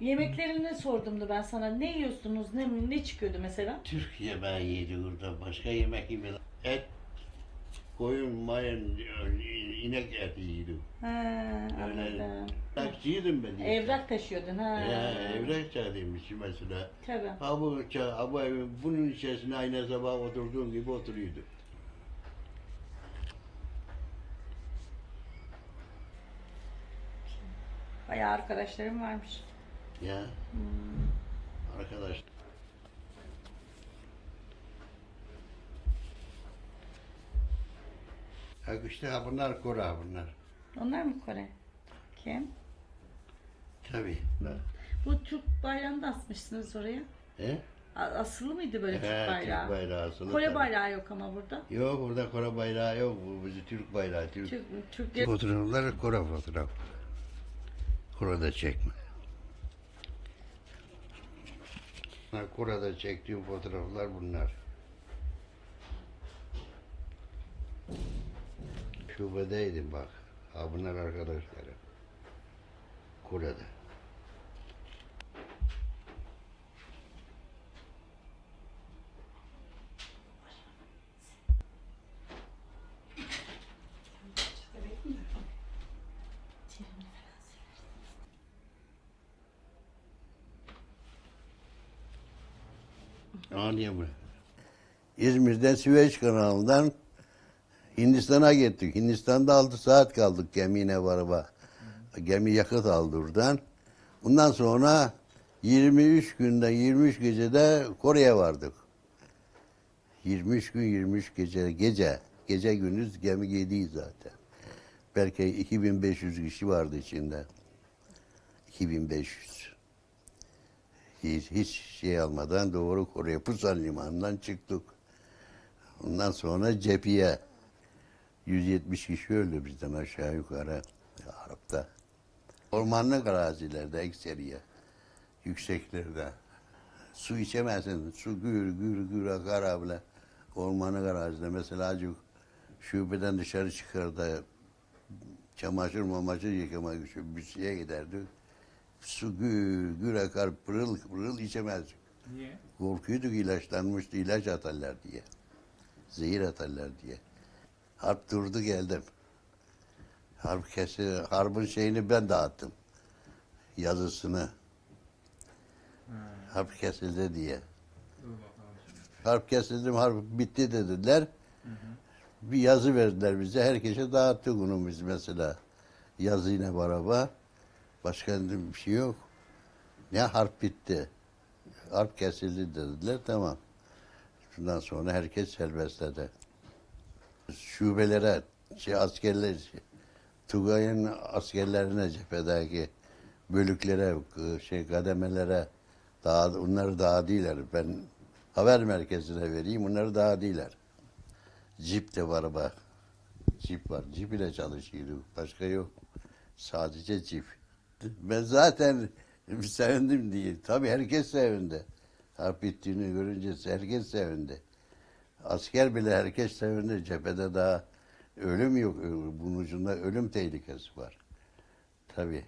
Yemeklerini sordum da ben sana. Ne yiyorsunuz? Ne ne çıkıyordu mesela? Türk yemeği yedik orada. Başka yemek yemedik. Et, koyun, mayın, inek eti yedik. He, Öyle. anladım. Ben. işte. Evrak taşıyordun ha. Ya, evrak çağırıymış mesela. Tabii. Ha bu, ça- ha bu evin bunun içerisinde aynı sabah oturduğun gibi oturuyordu. Bayağı arkadaşlarım varmış. Ya. Arkadaş. Ha işte bunlar Kora bunlar. Onlar mı Kore? Kim? Tabii. Bu Türk bayrağını da asmışsınız oraya. He? A- Asılı mıydı böyle He, Türk bayrağı? Türk bayrağı asılı Kore tabii. bayrağı yok ama burada. Yok burada Kore bayrağı yok. Bu bizi Türk bayrağı. Türk. Türk, Türkler Fotoğraflar Kore fotoğraf. Kore'de çekme. Kore'de çektiğim fotoğraflar bunlar. Şubedeydim bak. Ha bunlar arkadaşlarım. Kore'de. Anlayayım mı? İzmir'den Süveyş kanalından Hindistan'a gittik. Hindistan'da 6 saat kaldık gemiyle varaba. Gemi yakıt aldı oradan. Bundan sonra 23 günde 23 gecede Kore'ye vardık. 23 gün 23 gece gece gece gündüz gemi giydiği zaten. Belki 2500 kişi vardı içinde. 2500. Hiç, hiç şey almadan doğru Kore Pusan limanından çıktık. Ondan sonra cepheye 170 kişi öldü bizden aşağı yukarı Arap'ta. Ormanlık arazilerde ekseriye, yükseklerde. Su içemezsin, su gür gür gür akar abla. Ormanlık arazide mesela acık şubeden dışarı çıkar da çamaşır mamaşır yıkamak için bir şeye giderdik. Su gür gür akar pırıl pırıl içemezdik. Niye? Korkuyorduk ilaçlanmıştı, ilaç atarlar diye. Zehir atarlar diye. Harp durdu geldim. Harp kesi, harbın şeyini ben dağıttım. Yazısını. Harp kesildi diye. Harp kesildi, harp bitti dediler. Bir yazı verdiler bize. Herkese dağıttık bunu biz mesela. Yazıyla beraber. Başka bir şey yok. Ne harp bitti. Harp kesildi dediler. Tamam. Bundan sonra herkes serbestledi. Şubelere, şey askerler, Tugay'ın askerlerine cephedeki bölüklere, şey kademelere daha, onları daha değiller. Ben haber merkezine vereyim, onları daha değiller. Cip de var bak. Cip var. Cip ile çalışıyorduk. Başka yok. Sadece cip. Ben zaten sevindim diye. Tabii herkes sevindi. Harp bittiğini görünce herkes sevindi. Asker bile herkes sevindi. Cephede daha ölüm yok. Bunun ucunda ölüm tehlikesi var. Tabii.